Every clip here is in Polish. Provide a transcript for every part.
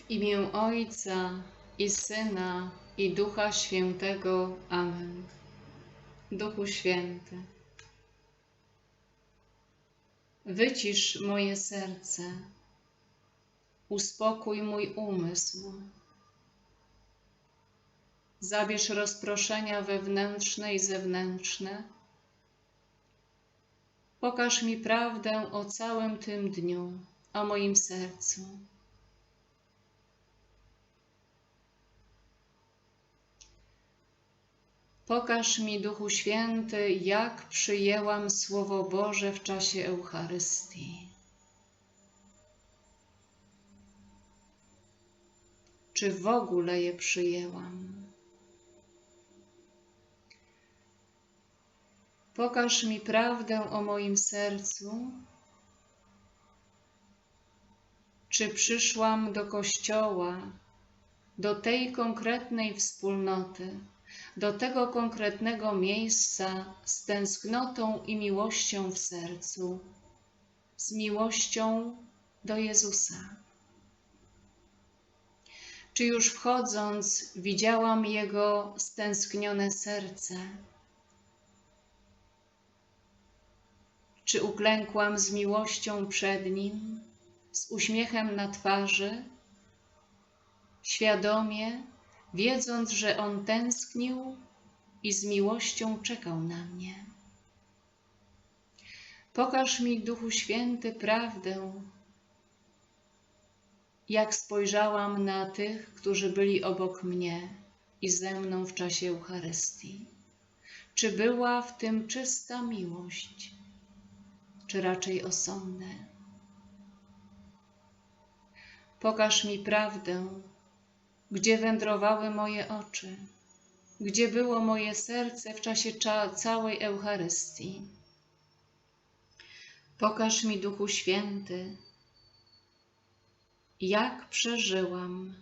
W imię Ojca i Syna i Ducha Świętego. Amen. Duchu Święty, wycisz moje serce, uspokój mój umysł, zabierz rozproszenia wewnętrzne i zewnętrzne, pokaż mi prawdę o całym tym dniu, o moim sercu. Pokaż mi, Duchu Święty, jak przyjęłam Słowo Boże w czasie Eucharystii. Czy w ogóle je przyjęłam? Pokaż mi prawdę o moim sercu. Czy przyszłam do Kościoła, do tej konkretnej wspólnoty? Do tego konkretnego miejsca z tęsknotą i miłością w sercu, z miłością do Jezusa. Czy już wchodząc widziałam Jego stęsknione serce? Czy uklękłam z miłością przed Nim, z uśmiechem na twarzy, świadomie wiedząc, że On tęsknił i z miłością czekał na mnie. Pokaż mi, Duchu Święty, prawdę, jak spojrzałam na tych, którzy byli obok mnie i ze mną w czasie Eucharystii. Czy była w tym czysta miłość, czy raczej osądne? Pokaż mi prawdę, gdzie wędrowały moje oczy, gdzie było moje serce w czasie całej Eucharystii. Pokaż mi, Duchu Święty, jak przeżyłam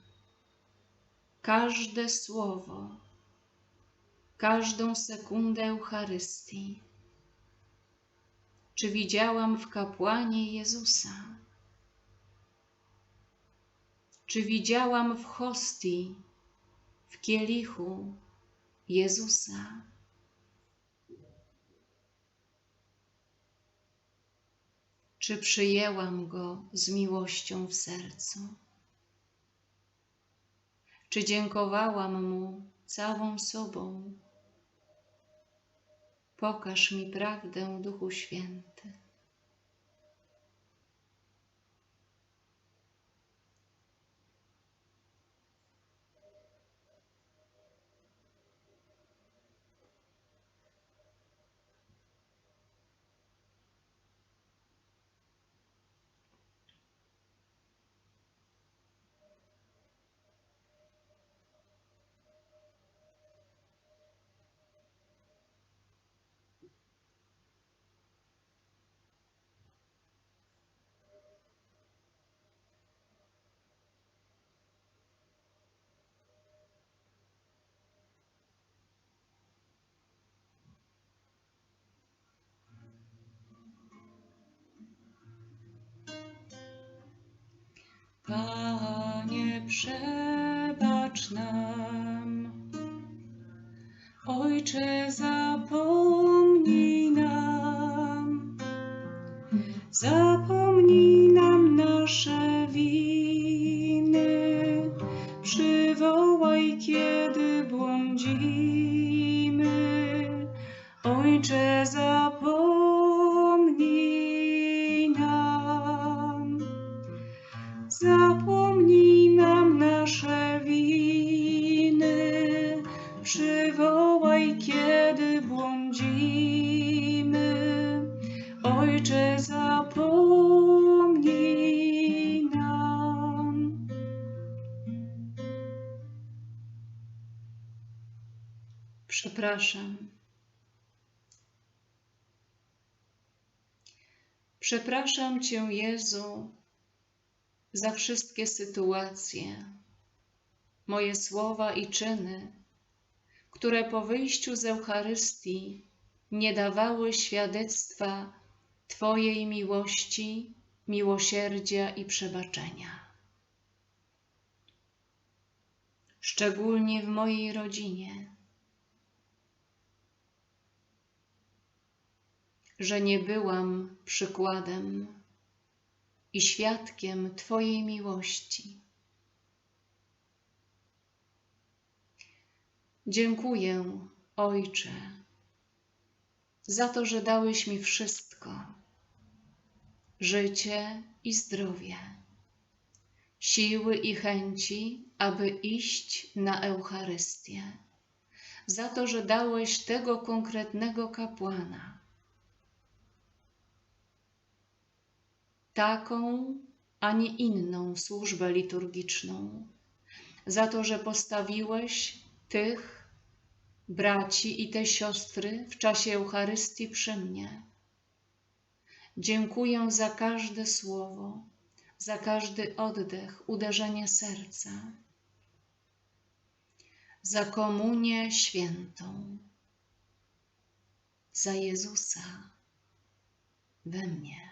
każde słowo, każdą sekundę Eucharystii. Czy widziałam w kapłanie Jezusa? Czy widziałam w hostii, w kielichu Jezusa? Czy przyjęłam Go z miłością w sercu? Czy dziękowałam Mu całą sobą? Pokaż mi prawdę, Duchu Święty. Panie, przebacz nam. Ojcze, zapomnij Przepraszam. Przepraszam Cię, Jezu, za wszystkie sytuacje, moje słowa i czyny, które po wyjściu z Eucharystii nie dawały świadectwa Twojej miłości, miłosierdzia i przebaczenia. szczególnie w mojej rodzinie, że nie byłam przykładem i świadkiem Twojej miłości. Dziękuję, Ojcze, za to, że dałeś mi wszystko życie i zdrowie, siły i chęci, aby iść na Eucharystię, za to, że dałeś tego konkretnego kapłana, taką, a nie inną służbę liturgiczną, za to, że postawiłeś tych braci i te siostry w czasie Eucharystii przy mnie. Dziękuję za każde słowo, za każdy oddech, uderzenie serca, za komunię świętą, za Jezusa we mnie.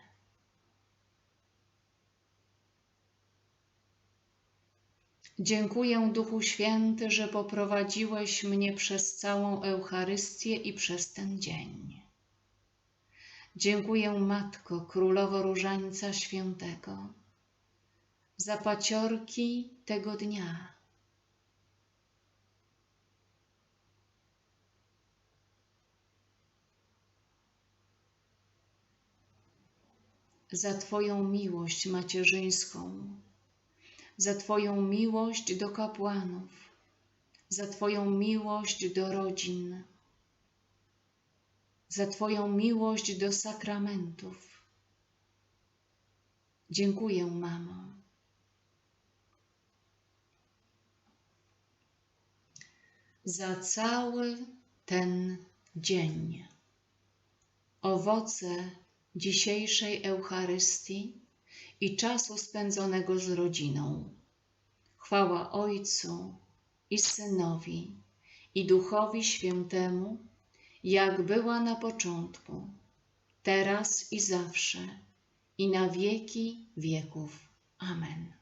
Dziękuję Duchu Święty, że poprowadziłeś mnie przez całą Eucharystię i przez ten dzień. Dziękuję Matko Królowo Różańca Świętego za paciorki tego dnia. Za Twoją miłość macierzyńską, za Twoją miłość do kapłanów, za Twoją miłość do rodzin, za Twoją miłość do sakramentów. Dziękuję, mamo. Za cały ten dzień. Owoce dzisiejszej Eucharystii i czasu spędzonego z rodziną. Chwała Ojcu i Synowi i Duchowi Świętemu, jak była na początku, teraz i zawsze, i na wieki wieków. Amen.